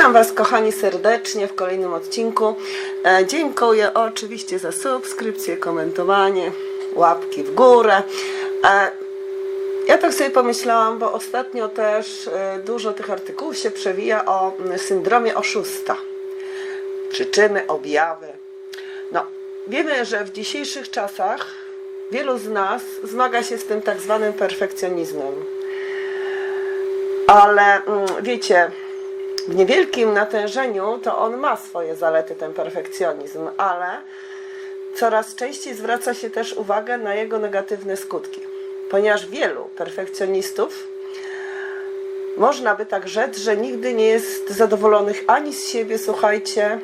Witam Was, kochani, serdecznie w kolejnym odcinku. E, Dziękuję oczywiście za subskrypcję, komentowanie, łapki w górę. E, Ja tak sobie pomyślałam, bo ostatnio też e, dużo tych artykułów się przewija o mm, syndromie oszusta. Przyczyny, objawy. No, wiemy, że w dzisiejszych czasach wielu z nas zmaga się z tym tak zwanym perfekcjonizmem. Ale mm, wiecie, w niewielkim natężeniu to on ma swoje zalety, ten perfekcjonizm, ale coraz częściej zwraca się też uwagę na jego negatywne skutki, ponieważ wielu perfekcjonistów można by tak rzec, że nigdy nie jest zadowolonych ani z siebie, słuchajcie,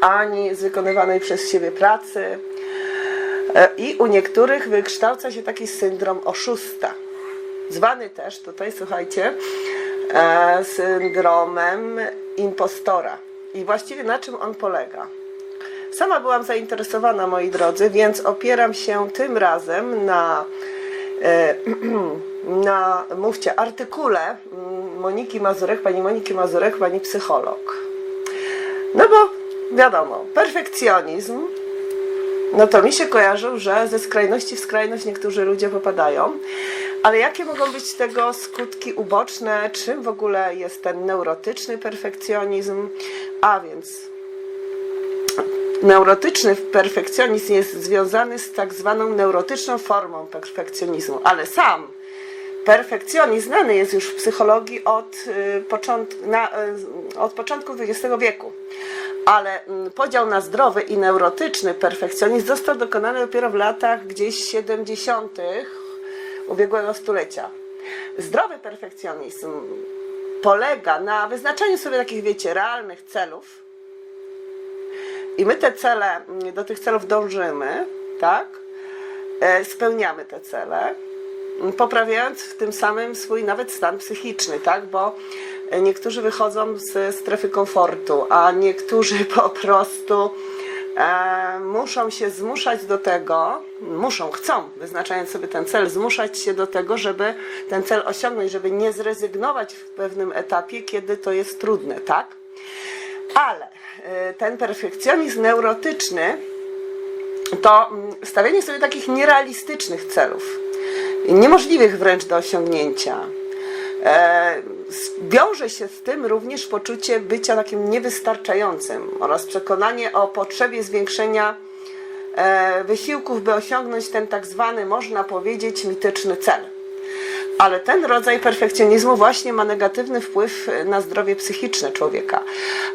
ani z wykonywanej przez siebie pracy. E, I u niektórych wykształca się taki syndrom oszusta, zwany też tutaj, słuchajcie, syndromem impostora. I właściwie na czym on polega? Sama byłam zainteresowana, moi drodzy, więc opieram się tym razem na, e, na mówcie, artykule Moniki Mazurek, pani Moniki Mazurek, pani psycholog. No bo wiadomo, perfekcjonizm, no to mi się kojarzył, że ze skrajności w skrajność niektórzy ludzie popadają. Ale jakie mogą być tego skutki uboczne? Czym w ogóle jest ten neurotyczny perfekcjonizm? A więc neurotyczny perfekcjonizm jest związany z tak zwaną neurotyczną formą perfekcjonizmu, ale sam perfekcjonizm znany jest już w psychologii od, y, początku, na, y, od początku XX wieku. Ale mm, podział na zdrowy i neurotyczny perfekcjonizm został dokonany dopiero w latach gdzieś 70. ubiegłego stulecia. Zdrowy perfekcjonizm polega na wyznaczaniu sobie takich, wiecie, realnych celów, i my te cele, do tych celów dążymy, tak? E, Spełniamy te cele, poprawiając w tym samym swój nawet stan psychiczny, tak? Bo niektórzy wychodzą ze strefy komfortu, a niektórzy po prostu e, muszą się zmuszać do tego, muszą, chcą, wyznaczając sobie ten cel, zmuszać się do tego, żeby ten cel osiągnąć, żeby nie zrezygnować w pewnym etapie, kiedy to jest trudne, tak? Ale e, ten perfekcjonizm neurotyczny to mm, stawianie sobie takich nierealistycznych celów, niemożliwych wręcz do osiągnięcia. E, Wiąże się z tym również poczucie bycia takim niewystarczającym oraz przekonanie o potrzebie zwiększenia e, wysiłków, by osiągnąć ten tak zwany, można powiedzieć, mityczny cel. Ale ten rodzaj perfekcjonizmu właśnie ma negatywny wpływ na zdrowie psychiczne człowieka.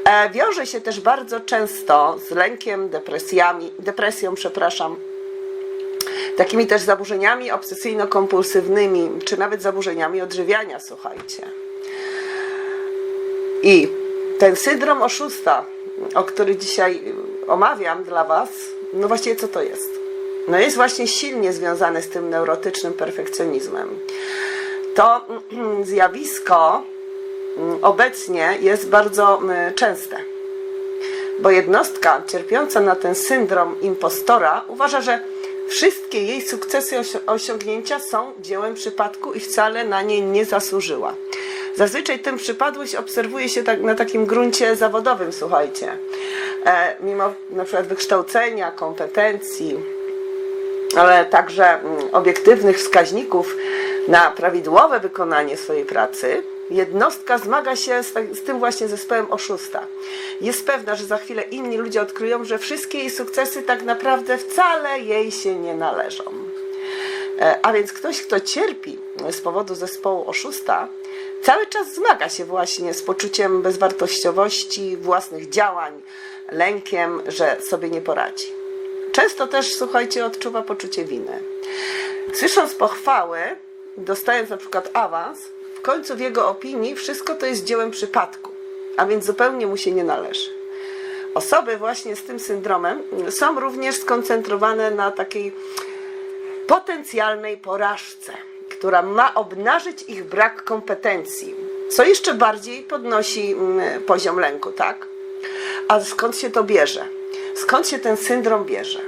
E, wiąże się też bardzo często z lękiem, depresjami, depresją, przepraszam, takimi też zaburzeniami obsesyjno-kompulsywnymi, czy nawet zaburzeniami odżywiania, słuchajcie. I ten syndrom oszusta, o który dzisiaj omawiam dla Was, no właściwie co to jest? No jest właśnie silnie związany z tym neurotycznym perfekcjonizmem. To zjawisko mm, obecnie jest bardzo mm, częste bo jednostka cierpiąca na ten syndrom impostora uważa, że wszystkie jej sukcesy osi- osiągnięcia są dziełem przypadku i wcale na nie nie zasłużyła. Zazwyczaj tę przypadłość obserwuje się tak, na takim gruncie zawodowym, słuchajcie. E, mimo na przykład wykształcenia, kompetencji, ale także mm, obiektywnych wskaźników na prawidłowe wykonanie swojej pracy, jednostka zmaga się z, tak- z tym właśnie zespołem oszusta. Jest pewna, że za chwilę inni ludzie odkryją, że wszystkie jej sukcesy tak naprawdę wcale jej się nie należą. E, A więc ktoś, kto cierpi z powodu zespołu oszusta, cały czas zmaga się właśnie z poczuciem bezwartościowości własnych działań, lękiem, że sobie nie poradzi. Często też, słuchajcie, odczuwa poczucie winy. Słysząc pochwały, dostając na przykład awans, w końcu w jego opinii wszystko to jest dziełem przypadku, a więc zupełnie mu się nie należy. Osoby właśnie z tym syndromem są również skoncentrowane na takiej potencjalnej porażce, która ma obnażyć ich brak kompetencji, co jeszcze bardziej podnosi mm, poziom lęku, tak? A skąd się to bierze? Skąd się ten syndrom bierze?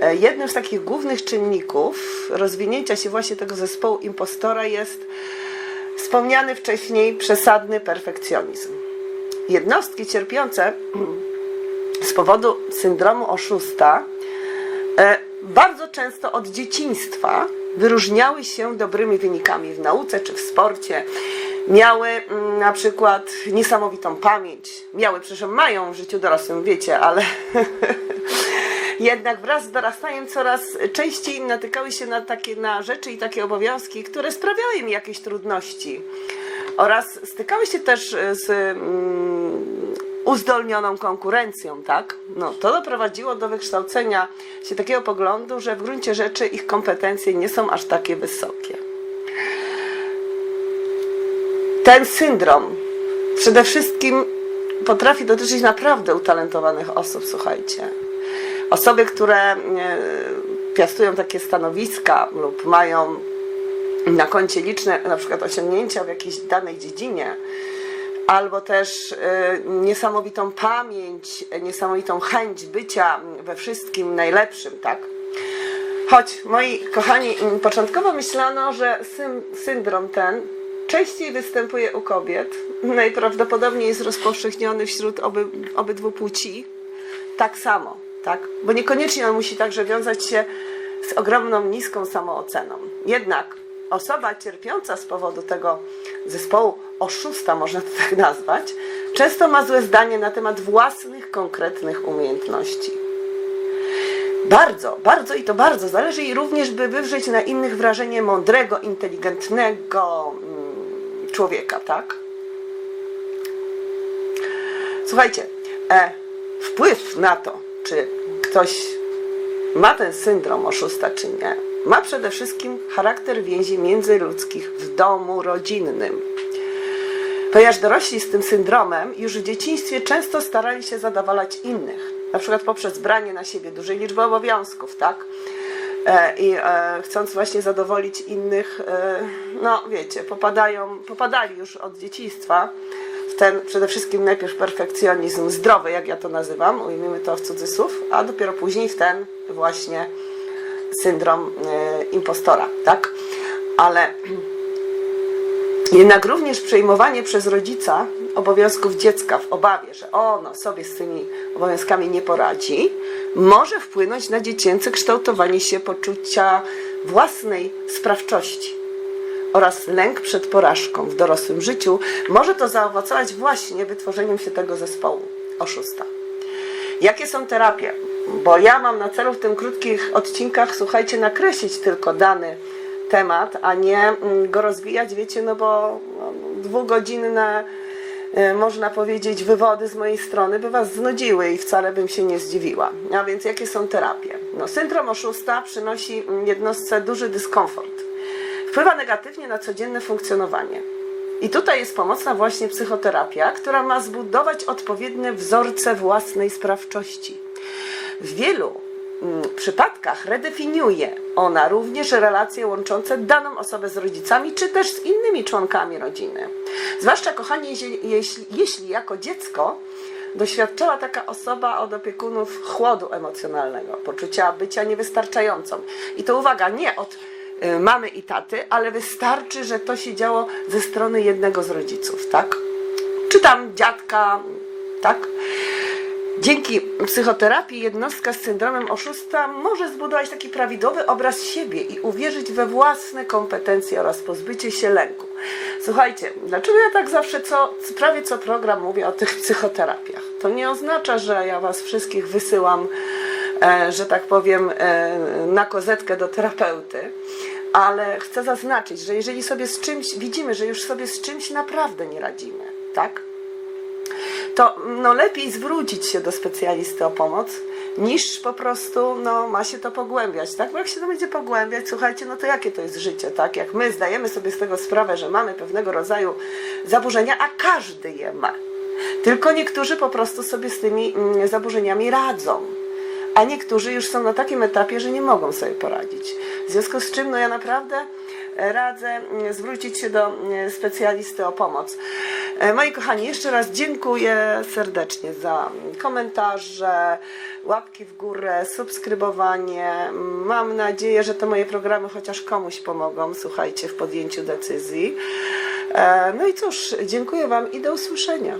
E, Jednym z takich głównych czynników rozwinięcia się właśnie tego zespołu impostora jest wspomniany wcześniej przesadny perfekcjonizm. jednostki cierpiące z powodu syndromu oszusta e, bardzo często od dzieciństwa wyróżniały się dobrymi wynikami w nauce czy w sporcie. Miały mm, na przykład niesamowitą pamięć. Miały, przepraszam, mają w życiu dorosłym, wiecie, ale jednak wraz z dorastaniem coraz częściej natykały się na takie na rzeczy i takie obowiązki, które sprawiały im jakieś trudności. Oraz stykały się też z mm, uzdolnioną konkurencją, tak? No, to doprowadziło do wykształcenia się takiego poglądu, że w gruncie rzeczy ich kompetencje nie są aż takie wysokie. Ten syndrom przede wszystkim potrafi dotyczyć naprawdę utalentowanych osób, słuchajcie. Osoby, które e, piastują takie stanowiska lub mają na koncie liczne na przykład osiągnięcia w jakiejś danej dziedzinie, albo też e, niesamowitą pamięć, niesamowitą chęć bycia we wszystkim najlepszym, tak? Choć, moi kochani, początkowo myślano, że syn, syndrom ten częściej występuje u kobiet, najprawdopodobniej jest rozpowszechniony wśród oby, obydwu płci, tak samo, tak? Bo niekoniecznie on musi także wiązać się z ogromną, niską samooceną. Jednak osoba cierpiąca z powodu tego zespołu oszusta, można to tak nazwać, często ma złe zdanie na temat własnych, konkretnych umiejętności. Bardzo, bardzo i to bardzo zależy i również, by wywrzeć na innych wrażenie mądrego, inteligentnego mm, człowieka, tak? Słuchajcie, e, wpływ na to, czy ktoś ma ten syndrom oszusta, czy nie, ma przede wszystkim charakter więzi międzyludzkich w domu rodzinnym. Ponieważ dorośli z tym syndromem już w dzieciństwie często starali się zadowalać innych, na przykład poprzez branie na siebie dużej liczby obowiązków, tak? E, I e, chcąc właśnie zadowolić innych, e, no wiecie, popadają, popadali już od dzieciństwa w ten przede wszystkim najpierw perfekcjonizm zdrowy, jak ja to nazywam, ujmijmy to w cudzysłów, a dopiero później w ten właśnie syndrom e, impostora, tak? Ale jednak również przejmowanie przez rodzica obowiązków dziecka w obawie, że ono sobie z tymi obowiązkami nie poradzi, może wpłynąć na dziecięce kształtowanie się poczucia własnej sprawczości oraz lęk przed porażką w dorosłym życiu. Może to zaowocować właśnie wytworzeniem się tego zespołu oszusta. Jakie są terapie? Bo ja mam na celu w tym krótkich odcinkach, słuchajcie, nakreślić tylko dany temat, a nie mm, go rozwijać, wiecie, no bo no, dwugodzinne, y, można powiedzieć, wywody z mojej strony by Was znudziły i wcale bym się nie zdziwiła. A więc jakie są terapie? No, syndrom oszusta przynosi mm, jednostce duży dyskomfort. Wpływa negatywnie na codzienne funkcjonowanie. I tutaj jest pomocna właśnie psychoterapia, która ma zbudować odpowiednie wzorce własnej sprawczości. W wielu mm, przypadkach redefiniuje ona również relacje łączące daną osobę z rodzicami, czy też z innymi członkami rodziny. Zwłaszcza, kochani, jeśli, jeśli, jako dziecko doświadczała taka osoba od opiekunów chłodu emocjonalnego, poczucia bycia niewystarczającą. I to uwaga, nie od mamy i taty, ale wystarczy, że to się działo ze strony jednego z rodziców, tak? Czy tam dziadka, tak? Dzięki psychoterapii jednostka z syndromem oszusta może zbudować taki prawidłowy obraz siebie i uwierzyć we własne kompetencje oraz pozbycie się lęku. Słuchajcie, dlaczego ja tak zawsze co, prawie co program mówię o tych psychoterapiach? To nie oznacza, że ja was wszystkich wysyłam, e, że tak powiem, e, na kozetkę do terapeuty, ale chcę zaznaczyć, że jeżeli sobie z czymś widzimy, że już sobie z czymś naprawdę nie radzimy, tak? to no, lepiej zwrócić się do specjalisty o pomoc, niż po prostu no, ma się to pogłębiać, tak? Bo jak się to będzie pogłębiać, słuchajcie, no to jakie to jest życie, tak? Jak my zdajemy sobie z tego sprawę, że mamy pewnego rodzaju zaburzenia, a każdy je ma. Tylko niektórzy po prostu sobie z tymi mm, zaburzeniami radzą a niektórzy już są na takim etapie, że nie mogą sobie poradzić. W związku z czym no ja naprawdę radzę mm, zwrócić się do mm, specjalisty o pomoc. E, Moi kochani, jeszcze raz dziękuję serdecznie za komentarze, łapki w górę, subskrybowanie. Mam nadzieję, że te moje programy chociaż komuś pomogą, słuchajcie, w podjęciu decyzji. E, No i cóż, dziękuję Wam i do usłyszenia.